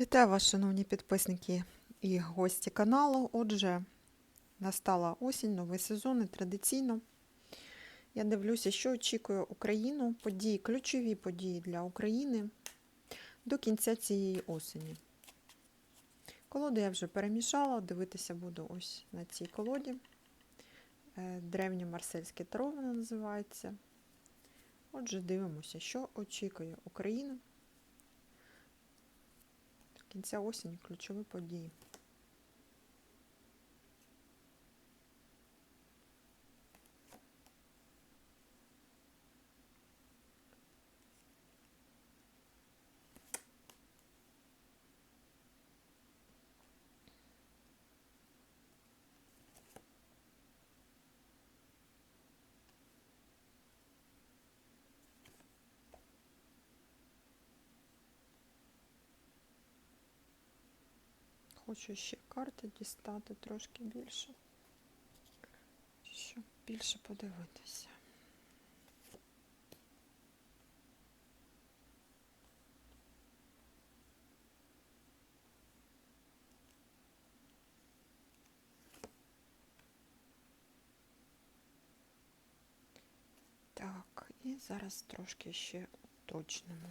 Вітаю вас, шановні підписники і гості каналу. Отже, настала осінь, новий сезон і традиційно я дивлюся, що очікує Україну, події, ключові події для України до кінця цієї осені. Колоду я вже перемішала, дивитися буду ось на цій колоді. Е, Древнє марсельське таро вона називається. Отже, дивимося, що очікує Україну до кінця осені ключові події. Хочу ще карти дістати трошки більше, щоб більше подивитися. Так, і зараз трошки ще уточнимо.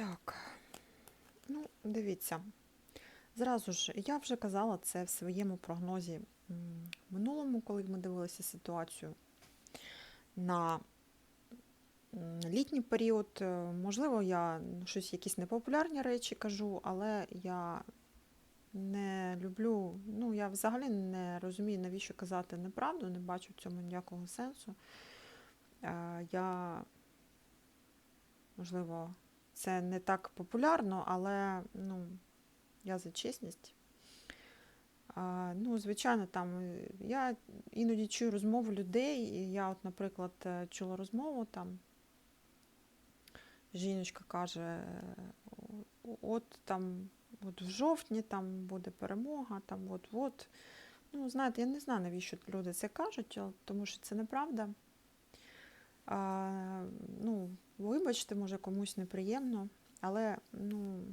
Так, ну, дивіться. Зразу ж, я вже казала це в своєму прогнозі минулому, коли ми дивилися ситуацію на літній період. Е, Можливо, я щось якісь непопулярні речі кажу, але я не люблю, ну я взагалі не розумію, навіщо казати неправду, не бачу в цьому ніякого сенсу. Е, Я, можливо, це не так популярно, але ну, я за чесність. А, ну, звичайно, там е, я іноді чую розмову людей. і Я, от, наприклад, е, чула розмову там. Жіночка каже, от там, от в жовтні там буде перемога, там от-от. Ну, знаєте, я не знаю, навіщо люди це кажуть, тому що це неправда. А, ну, вибачте, може комусь неприємно, але, ну,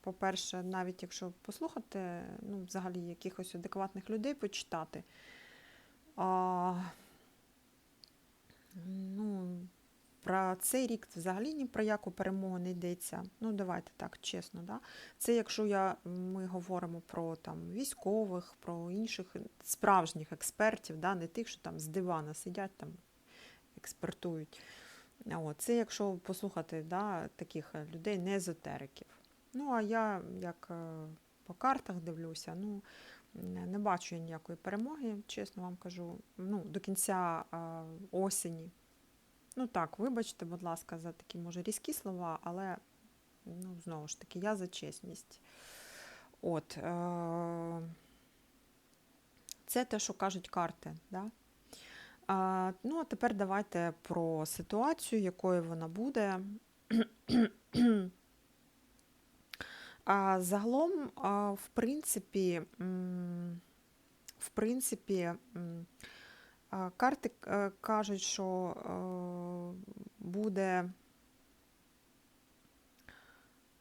по-перше, навіть якщо послухати, ну, взагалі якихось адекватних людей почитати, а, ну, про цей рік взагалі ні про яку перемогу не йдеться. Ну, давайте так, чесно. Да? Це якщо я, ми говоримо про там, військових, про інших справжніх експертів, да? не тих, що там з дивана сидять, там, експертують. От, це якщо послухати да, таких е, людей, не езотериків. Ну, а я як е, по картах дивлюся, ну, не бачу я ніякої перемоги, чесно вам кажу. Ну, до кінця е, осені. Ну так, вибачте, будь ласка, за такі, може, різкі слова, але ну, знову ж таки, я за чесність. От, це те, що кажуть карти. Да? Ну, а тепер давайте про ситуацію, якою вона буде. А, загалом, в принципі, в принципі, карти е, кажуть, що е, буде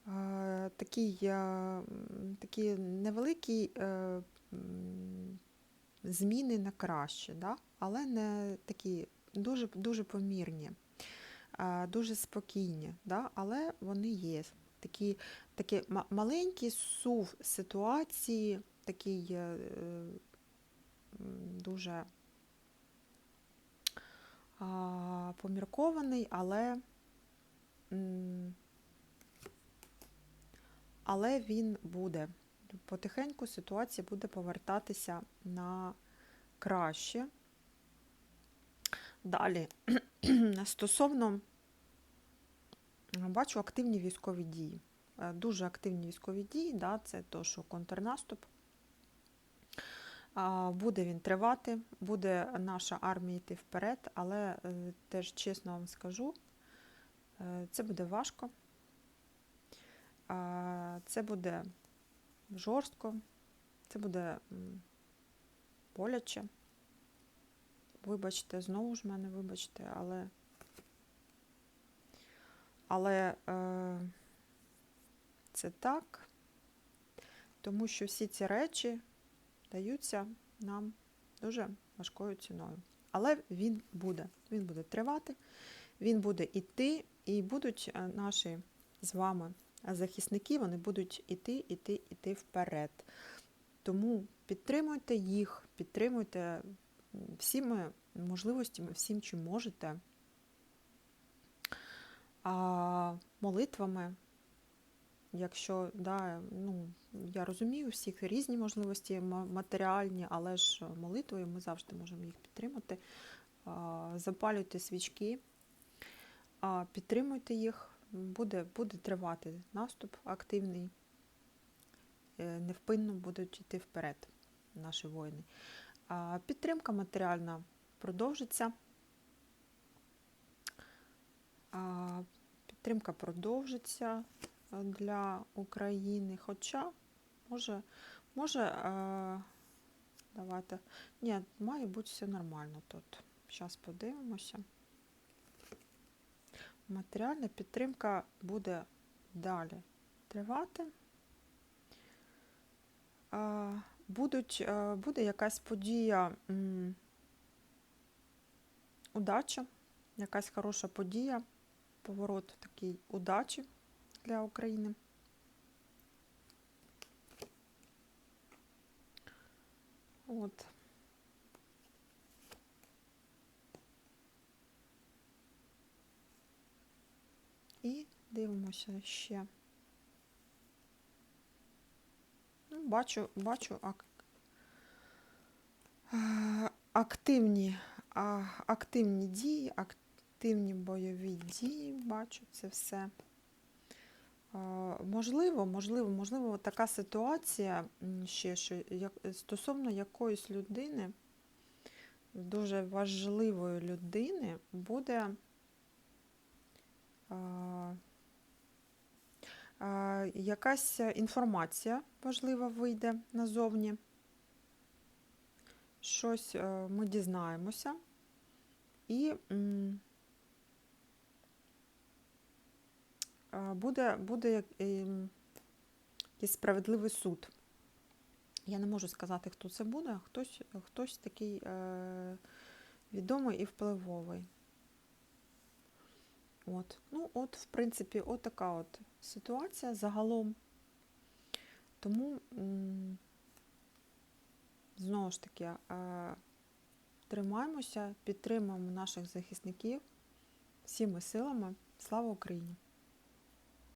е, такий, такі невеликі е, зміни на краще, да? Але не такі дуже, дуже помірні, дуже спокійні, да? але вони є. Такі, такі ма- маленький сув ситуації, такий е, е, дуже поміркований, але але він буде. Потихеньку ситуація буде повертатися на краще. Далі, стосовно бачу активні військові дії. Е, Дуже активні військові дії, да, це то, що контрнаступ. Буде він тривати, буде наша армія йти вперед, але е, теж чесно вам скажу, е, це буде важко, це буде жорстко, це буде боляче. Вибачте, знову ж мене, вибачте, але, але е, це так, тому що всі ці речі даються нам дуже важкою ціною. Але він буде. Він буде тривати, він буде іти, і будуть е, наші з вами захисники, вони будуть іти, іти, іти вперед. Тому підтримуйте їх, підтримуйте всіми можливостями, всім, чим можете, а, молитвами. Якщо да, ну, я розумію, всіх різні можливості матеріальні, але ж молитвою ми завжди можемо їх підтримати. Запалюйте свічки, підтримуйте їх, буде, буде тривати наступ активний, Е, невпинно будуть йти вперед наші воїни. Підтримка матеріальна продовжиться. Підтримка продовжиться для України. Хоча, може, може, давайте. Ні, має бути все нормально тут. Зараз подивимося. Матеріальна підтримка буде далі тривати. Будуть, е, буде якась подія, удача, якась хороша подія, поворот такий удачі для України. От. І дивимося ще. Ну, бачу, бачу ак... активні, активні дії, активні бойові дії, бачу це все. Можливо, можливо, можливо, така ситуація ще, що як, стосовно якоїсь людини, дуже важливої людини, буде якась інформація важлива вийде назовні. Щось е, ми дізнаємося. І буде, буде ем, якийсь справедливий суд. Я не можу сказати, хто це буде, хтось, хтось такий е, відомий і впливовий. От. Ну, от, в принципі, от така от ситуація загалом. Тому, знову ж таки, тримаємося, підтримуємо наших захисників всіми силами. Слава Україні!